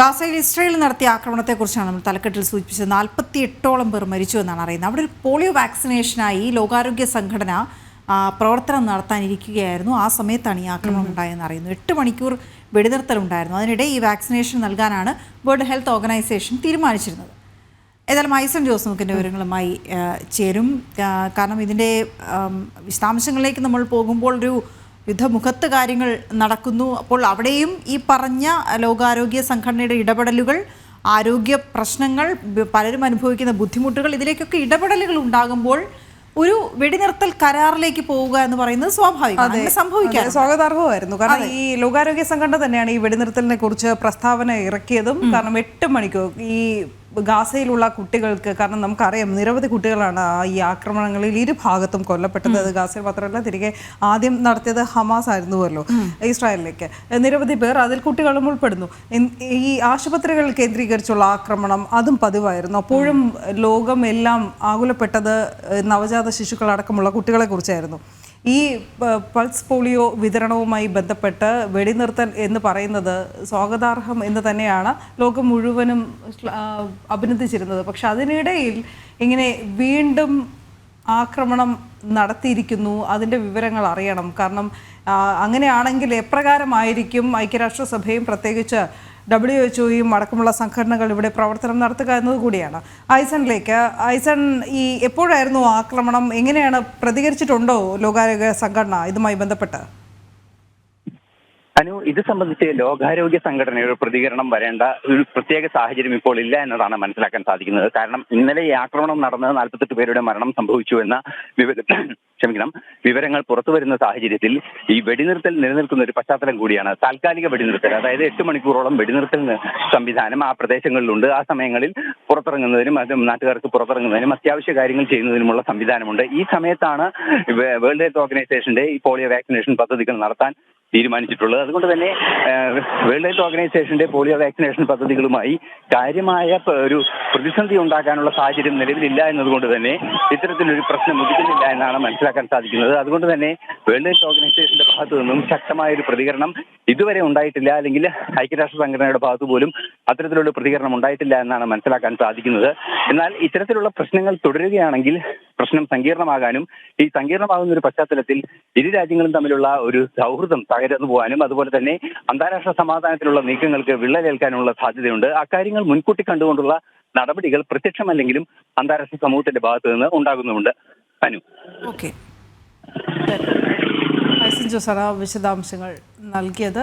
ഗാസയിൽ ഇസ്രയേൽ നടത്തിയ ആക്രമണത്തെക്കുറിച്ചാണ് നമ്മൾ തലക്കെട്ടിൽ സൂചിപ്പിച്ചത്. നാൽപ്പത്തി എട്ടോളം പേർ മരിച്ചു എന്നാണ് അറിയുന്നത്. അവിടെ ഒരു പോളിയോ വാക്സിനേഷനായി ലോകാരോഗ്യ സംഘടന പ്രവർത്തനം നടത്താനിരിക്കുകയായിരുന്നു. ആ സമയത്താണ് ഈ ആക്രമണം ഉണ്ടായെന്ന് അറിയുന്നു എട്ട് മണിക്കൂർ വെടിനിർത്തലുണ്ടായിരുന്നു. അതിനിടെ ഈ വാക്സിനേഷൻ നൽകാനാണ് വേൾഡ് ഹെൽത്ത് ഓർഗനൈസേഷൻ തീരുമാനിച്ചിരുന്നത്. ഏതായാലും ഐസൺ ജോസ് നമുക്കിന്റെ വിവരങ്ങളുമായി ചേരും. കാരണം ഇതിന്റെ വിശദാംശങ്ങളിലേക്ക് നമ്മൾ പോകുമ്പോൾ ഒരു യുദ്ധമുഖത്ത് കാര്യങ്ങൾ നടക്കുന്നു. അപ്പോൾ അവിടെയും ഈ പറഞ്ഞ ലോകാരോഗ്യ സംഘടനയുടെ ഇടപെടലുകൾ ആരോഗ്യ പ്രശ്നങ്ങൾ പലരും അനുഭവിക്കുന്ന ബുദ്ധിമുട്ടുകൾ ഇതിലേക്കൊക്കെ ഇടപെടലുകൾ ഉണ്ടാകുമ്പോൾ ഒരു വെടിനിർത്തൽ കരാറിലേക്ക് പോവുക എന്ന് പറയുന്നത് സ്വാഭാവികം സംഭവിക്കാൻ സ്വാഗതാർഹമായിരുന്നു കാരണം ഈ ലോകാരോഗ്യ സംഘടന തന്നെയാണ് ഈ വെടിനിർത്തലിനെ കുറിച്ച് പ്രസ്താവന ഇറക്കിയതും കാരണം എട്ട് മണിക്കൂർ ഈ ഗാസയിലുള്ള കുട്ടികൾക്ക് കാരണം നമുക്കറിയാം നിരവധി കുട്ടികളാണ് ഈ ആക്രമണങ്ങളിൽ ഇരു ഭാഗത്തും കൊല്ലപ്പെട്ടത്. അത് ഗാസയിൽ മാത്രമല്ല തിരികെ ആദ്യം നടത്തിയത് ഹമാസ് ആയിരുന്നുവല്ലോ ഇസ്രായേലിലേക്ക്. നിരവധി പേർ അതിൽ കുട്ടികളും ഉൾപ്പെടുന്നു. ഈ ആശുപത്രികൾ കേന്ദ്രീകരിച്ചുള്ള ആക്രമണം അതും പതിവായിരുന്നു. അപ്പോഴും ലോകം എല്ലാം ആകുലപ്പെട്ടത് നവജാത ശിശുക്കളടക്കമുള്ള കുട്ടികളെ കുറിച്ചായിരുന്നു ഈ പൾസ് പോളിയോ വിതരണവുമായി ബന്ധപ്പെട്ട് വെടിനിർത്തൽ എന്ന് പറയുന്നത് സ്വാഗതാർഹം എന്ന് തന്നെയാണ് ലോകം മുഴുവനും അഭിനന്ദിച്ചിരുന്നത്. പക്ഷെ അതിനിടയിൽ ഇങ്ങനെ വീണ്ടും ആക്രമണം നടത്തിയിരിക്കുന്നു. അതിന്റെ വിവരങ്ങൾ അറിയണം. കാരണം അങ്ങനെയാണെങ്കിൽ എപ്രകാരമായിരിക്കും ഐക്യരാഷ്ട്രസഭയും പ്രത്യേകിച്ച് ഡബ്ല്യു എച്ച് ഒയും അടക്കമുള്ള സംഘടനകൾ ഇവിടെ പ്രവർത്തനം നടത്തുക എന്നത് കൂടിയാണ്. ഐസണിലേക്ക് ഐസൺ ഈ എപ്പോഴായിരുന്നു ആക്രമണം? എങ്ങനെയാണ് പ്രതികരിച്ചിട്ടുണ്ടോ ലോകാരോഗ്യ സംഘടന ഇതുമായി ബന്ധപ്പെട്ട്? അനു ഇത് സംബന്ധിച്ച് ലോകാരോഗ്യ സംഘടനയുടെ പ്രതികരണം വരേണ്ട ഒരു പ്രത്യേക സാഹചര്യം ഇപ്പോൾ ഇല്ല എന്നതാണ് മനസ്സിലാക്കാൻ സാധിക്കുന്നത്. കാരണം ഇന്നലെ ഈ ആക്രമണം നടന്ന് നാൽപ്പത്തെട്ട് പേരുടെ മരണം സംഭവിച്ചു എന്ന ക്ഷമിക്കണം വിവരങ്ങൾ പുറത്തു വരുന്ന സാഹചര്യത്തിൽ ഈ വെടിനിർത്തൽ നിലനിൽക്കുന്ന ഒരു പശ്ചാത്തലം കൂടിയാണ്. താൽക്കാലിക വെടിനിർത്തൽ അതായത് എട്ട് മണിക്കൂറോളം വെടിനിർത്തൽ സംവിധാനം ആ പ്രദേശങ്ങളിലുണ്ട്. ആ സമയങ്ങളിൽ പുറത്തിറങ്ങുന്നതിനും അത് നാട്ടുകാർക്ക് പുറത്തിറങ്ങുന്നതിനും അത്യാവശ്യ കാര്യങ്ങൾ ചെയ്യുന്നതിനുമുള്ള സംവിധാനമുണ്ട്. ഈ സമയത്താണ് വേൾഡ് ഹെൽത്ത് ഓർഗനൈസേഷന്റെ ഈ പോളിയോ വാക്സിനേഷൻ പദ്ധതികൾ നടത്താൻ തീരുമാനിച്ചിട്ടുള്ളത്. അതുകൊണ്ട് തന്നെ വേൾഡ് ഹെൽത്ത് ഓർഗനൈസേഷന്റെ പോളിയോ വാക്സിനേഷൻ പദ്ധതികളുമായി കാര്യമായ ഒരു പ്രതിസന്ധി ഉണ്ടാക്കാനുള്ള സാഹചര്യം നിലവിലില്ല എന്നതുകൊണ്ട് തന്നെ ഇത്തരത്തിലൊരു പ്രശ്നം ഉദിക്കുന്നില്ല എന്നാണ് മനസ്സിലാക്കാൻ സാധിക്കുന്നത്. അതുകൊണ്ട് തന്നെ വേൾഡ് ഹെൽത്ത് ഓർഗനൈസേഷന്റെ ഭാഗത്തു നിന്നും ശക്തമായ ഒരു പ്രതികരണം ഇതുവരെ ഉണ്ടായിട്ടില്ല. അല്ലെങ്കിൽ ഐക്യരാഷ്ട്ര സംഘടനയുടെ ഭാഗത്തു പോലും അത്തരത്തിലുള്ള പ്രതികരണം ഉണ്ടായിട്ടില്ല എന്നാണ് മനസ്സിലാക്കാൻ സാധിക്കുന്നത്. എന്നാൽ ഇത്തരത്തിലുള്ള പ്രശ്നങ്ങൾ തുടരുകയാണെങ്കിൽ പ്രശ്നം സങ്കീർണമാകാനും ഈ സങ്കീർണമാകുന്ന ഒരു പശ്ചാത്തലത്തിൽ ഇരു രാജ്യങ്ങളും തമ്മിലുള്ള ഒരു സൗഹൃദം തകരുന്നു പോകാനും അതുപോലെ തന്നെ അന്താരാഷ്ട്ര സമാധാനത്തിലുള്ള നീക്കങ്ങൾക്ക് വിള്ളലേൽക്കാനുള്ള സാധ്യതയുണ്ട്. അക്കാര്യങ്ങൾ മുൻകൂട്ടി കണ്ടുകൊണ്ടുള്ള നടപടികൾ പ്രത്യക്ഷമല്ലെങ്കിലും അന്താരാഷ്ട്ര സമൂഹത്തിന്റെ ഭാഗത്തു നിന്ന് ഉണ്ടാകുന്നുമുണ്ട്. അനു. ഓക്കെ. ജോസാണ് വിശദാംശങ്ങൾ നൽകിയത്.